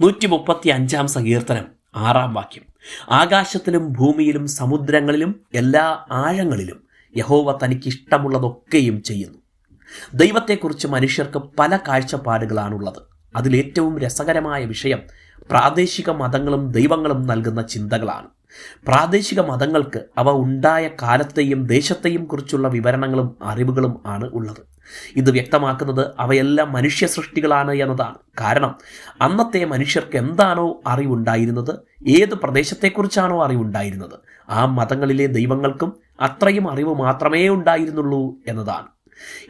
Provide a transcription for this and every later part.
നൂറ്റി മുപ്പത്തി അഞ്ചാം സങ്കീർത്തനം ആറാം വാക്യം. ആകാശത്തിലും ഭൂമിയിലും സമുദ്രങ്ങളിലും എല്ലാ ആഴങ്ങളിലും യഹോവ തനിക്ക് ഇഷ്ടമുള്ളതൊക്കെയും ചെയ്യുന്നു. ദൈവത്തെക്കുറിച്ച് മനുഷ്യർക്ക് പല കാഴ്ചപ്പാടുകളാണുള്ളത്. അതിലേറ്റവും രസകരമായ വിഷയം പ്രാദേശിക മതങ്ങളും ദൈവങ്ങളും നൽകുന്ന ചിന്തകളാണ്. പ്രാദേശിക മതങ്ങൾക്ക് അവ ഉണ്ടായ കാലത്തെയും ദേശത്തെയും കുറിച്ചുള്ള വിവരണങ്ങളും അറിവുകളും ആണ് ഉള്ളത്. ഇത് വ്യക്തമാക്കുന്നത് അവയെല്ലാം മനുഷ്യ സൃഷ്ടികളാണ് എന്നതാണ്. കാരണം അന്നത്തെ മനുഷ്യർക്ക് എന്താണോ അറിവുണ്ടായിരുന്നത് ഏത് പ്രദേശത്തെക്കുറിച്ചാണോ അറിവുണ്ടായിരുന്നത് ആ മതങ്ങളിലെ ദൈവങ്ങൾക്കും അത്രയും അറിവ് മാത്രമേ ഉണ്ടായിരുന്നുള്ളൂ എന്നതാണ്.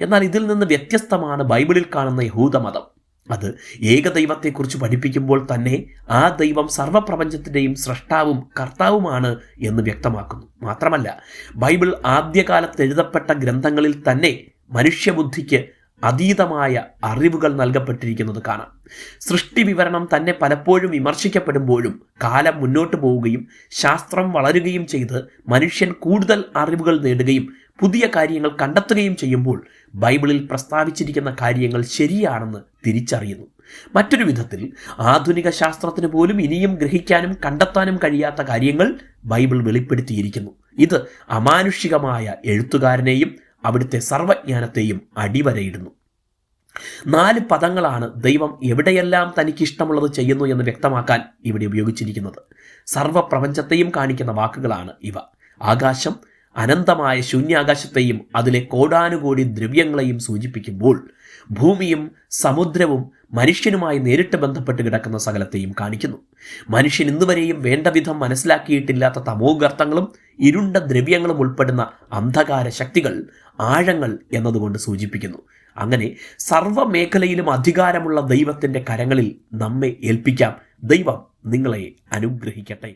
എന്നാൽ ഇതിൽ നിന്ന് വ്യത്യസ്തമാണ് ബൈബിളിൽ കാണുന്ന യഹൂദമതം. അത് ഏകദൈവത്തെക്കുറിച്ച് പഠിപ്പിക്കുമ്പോൾ തന്നെ ആ ദൈവം സർവപ്രപഞ്ചത്തിന്റെയും സൃഷ്ടാവും കർത്താവുമാണ് എന്ന് വ്യക്തമാക്കുന്നു. മാത്രമല്ല ബൈബിൾ ആദ്യകാലത്ത് എഴുതപ്പെട്ട ഗ്രന്ഥങ്ങളിൽ തന്നെ മനുഷ്യബുദ്ധിക്ക് അതീതമായ അറിവുകൾ നൽകപ്പെട്ടിരിക്കുന്നത് കാണാം. സൃഷ്ടി വിവരണം തന്നെ പലപ്പോഴും വിമർശിക്കപ്പെടുമ്പോഴും കാലം മുന്നോട്ട് പോവുകയും ശാസ്ത്രം വളരുകയും ചെയ്ത് മനുഷ്യൻ കൂടുതൽ അറിവുകൾ നേടുകയും പുതിയ കാര്യങ്ങൾ കണ്ടെത്തുകയും ചെയ്യുമ്പോൾ ബൈബിളിൽ പ്രസ്താവിച്ചിരിക്കുന്ന കാര്യങ്ങൾ ശരിയാണെന്ന് തിരിച്ചറിയുന്നു. മറ്റൊരു വിധത്തിൽ ആധുനിക ശാസ്ത്രത്തിന് പോലും ഇനിയും ഗ്രഹിക്കാനും കണ്ടെത്താനും കഴിയാത്ത കാര്യങ്ങൾ ബൈബിൾ വെളിപ്പെടുത്തിയിരിക്കുന്നു. ഇത് അമാനുഷികമായ എഴുത്തുകാരനെയും അവിടുത്തെ സർവജ്ഞാനത്തെയും അടിവരയിടുന്നു. നാല് പദങ്ങളാണ് ദൈവം എവിടെയെല്ലാം തനിക്ക് ഇഷ്ടമുള്ളത് ചെയ്യുന്നു എന്ന് വ്യക്തമാക്കാൻ ഇവിടെ ഉപയോഗിച്ചിരിക്കുന്നത്. സർവപ്രപഞ്ചത്തെയും കാണിക്കുന്ന വാക്കുകളാണ് ഇവ. ആകാശം അനന്തമായ ശൂന്യാകാശത്തെയും അതിലെ കോടാനുകോടി ദ്രവ്യങ്ങളെയും സൂചിപ്പിക്കുമ്പോൾ ഭൂമിയും സമുദ്രവും മനുഷ്യനുമായി നേരിട്ട് ബന്ധപ്പെട്ട് കിടക്കുന്ന സകലത്തെയും കാണിക്കുന്നു. മനുഷ്യൻ ഇന്നുവരെയും വേണ്ടവിധം മനസ്സിലാക്കിയിട്ടില്ലാത്ത തമോഗർത്തങ്ങളും ഇരുണ്ട ദ്രവ്യങ്ങളും ഉൾപ്പെടുന്ന അന്ധകാര ശക്തികൾ ആഴങ്ങൾ എന്നതുകൊണ്ട് സൂചിപ്പിക്കുന്നു. അങ്ങനെ സർവ മേഖലയിലും അധികാരമുള്ള ദൈവത്തിന്റെ കരങ്ങളിൽ നമ്മെ ഏൽപ്പിക്കാം. ദൈവം നിങ്ങളെ അനുഗ്രഹിക്കട്ടെ.